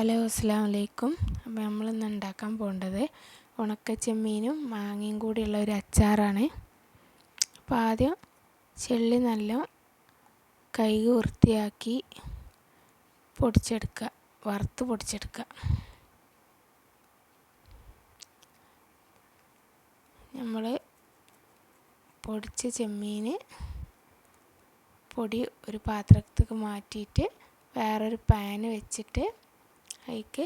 Hello അസ്സാം വലൈക്കും അപ്പോൾ നമ്മളിന്ന് ഉണ്ടാക്കാൻ പോകേണ്ടത് ഉണക്ക ചെമ്മീനും മാങ്ങയും കൂടിയുള്ള ഒരു അച്ചാറാണ്. അപ്പോൾ ആദ്യം ചെള്ളി നല്ല കൈ വൃത്തിയാക്കി പൊടിച്ചെടുക്കുക. വറുത്ത് പൊടിച്ചെടുക്കുക. നമ്മൾ പൊടിച്ച ചെമ്മീൻ പൊടി ഒരു പാത്രത്തേക്ക് മാറ്റിയിട്ട് വേറൊരു പാന് വെച്ചിട്ട് അതിലേക്ക്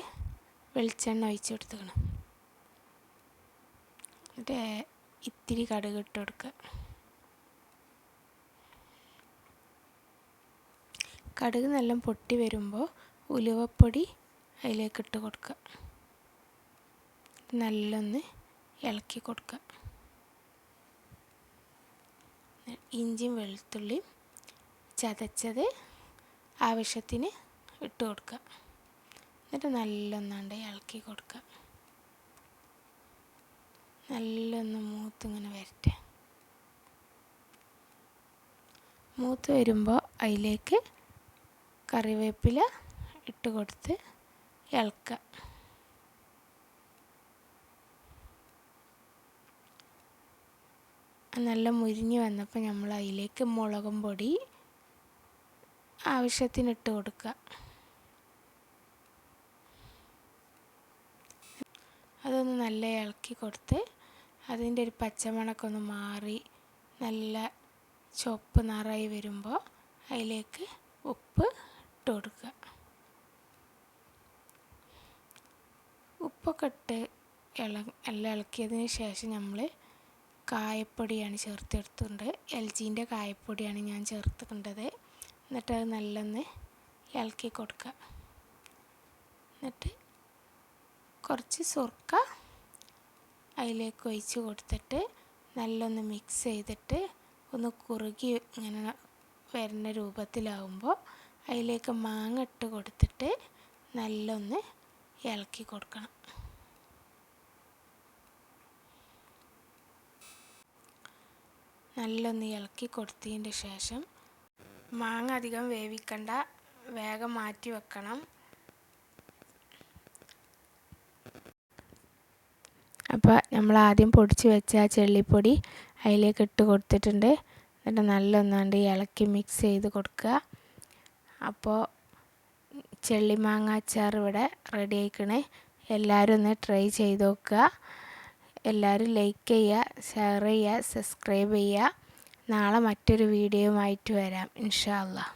വെളിച്ചെണ്ണ ഒഴിച്ച് കൊടുത്തുക്കണം എന്നിട്ട് ഇത്തിരി കടുക് ഇട്ട് കൊടുക്കുക. കടുക് നല്ല പൊട്ടി വരുമ്പോൾ ഉലുവപ്പൊടി അതിലേക്ക് ഇട്ട് കൊടുക്കുക. നല്ലൊന്ന് ഇളക്കി കൊടുക്കുക. ഇഞ്ചിയും വെളുത്തുള്ളിയും ചതച്ചത് ആവശ്യത്തിന് ഇട്ട് കൊടുക്കുക. എന്നിട്ട് നല്ലൊന്നാണ്ട് ഇളക്കി കൊടുക്കുക. നല്ലൊന്ന് മൂത്തിങ്ങനെ വരട്ടെ. മൂത്ത് വരുമ്പോൾ അതിലേക്ക് കറിവേപ്പില ഇട്ട് കൊടുത്ത് ഇളക്കുക. നല്ല മുരിഞ്ഞ് വന്നപ്പോൾ നമ്മൾ അതിലേക്ക് മുളകും പൊടി ആവശ്യത്തിന് ഇട്ട് കൊടുക്കുക. നല്ല ഇളക്കി കൊടുത്ത് അതിന്റെ ഒരു പച്ചമണക്കൊന്ന് മാറി നല്ല ചുവപ്പ് നിറയി വരുമ്പോൾ അതിലേക്ക് ഉപ്പ് ഇട്ട് കൊടുക്കുക. ഉപ്പൊക്കെ ഇട്ട് ഇള എല്ലാം ഇളക്കിയതിന് ശേഷം നമ്മൾ കായപ്പൊടിയാണ് ചേർത്തെടുത്തുണ്ട്. എൽ ജീന്റെ കായപ്പൊടിയാണ് ഞാൻ ചേർത്തിട്ടുണ്ടത്. എന്നിട്ട് അത് നല്ലൊന്ന് ഇളക്കി കൊടുക്കുക. എന്നിട്ട് കുറച്ച് സുർക്ക അതിലേക്ക് ഒഴിച്ച് കൊടുത്തിട്ട് നല്ലൊന്ന് മിക്സ് ചെയ്തിട്ട് ഒന്ന് കുറുകി ഇങ്ങനെ വരുന്ന രൂപത്തിലാവുമ്പോൾ അതിലേക്ക് മാങ്ങ ഇട്ട് കൊടുത്തിട്ട് നല്ലൊന്ന് ഇളക്കി കൊടുക്കണം. നല്ലൊന്ന് ഇളക്കി കൊടുത്തതിന്റെ ശേഷം മാങ്ങ അധികം വേവിക്കണ്ട. വേഗം മാറ്റി വെക്കണം. അപ്പോൾ നമ്മൾ ആദ്യം പൊടിച്ച് വെച്ച ആ ചെള്ളിപ്പൊടി അതിലേക്ക് ഇട്ട് കൊടുത്തിട്ടുണ്ട്. എന്നിട്ട് നല്ലൊന്നാണ്ട് ഇളക്കി മിക്സ് ചെയ്ത് കൊടുക്കുക. അപ്പോൾ ചെള്ളിമാങ്ങ അച്ചാർ ഇവിടെ റെഡി ആയിക്കണേ. എല്ലാവരും ഒന്ന് ട്രൈ ചെയ്ത് നോക്കുക. എല്ലാവരും ലൈക്ക് ചെയ്യുക ഷെയർ ചെയ്യുക സബ്സ്ക്രൈബ് ചെയ്യുക. നാളെ മറ്റൊരു വീഡിയോയുമായിട്ട് വരാം. ഇൻഷാ അള്ളാഹ്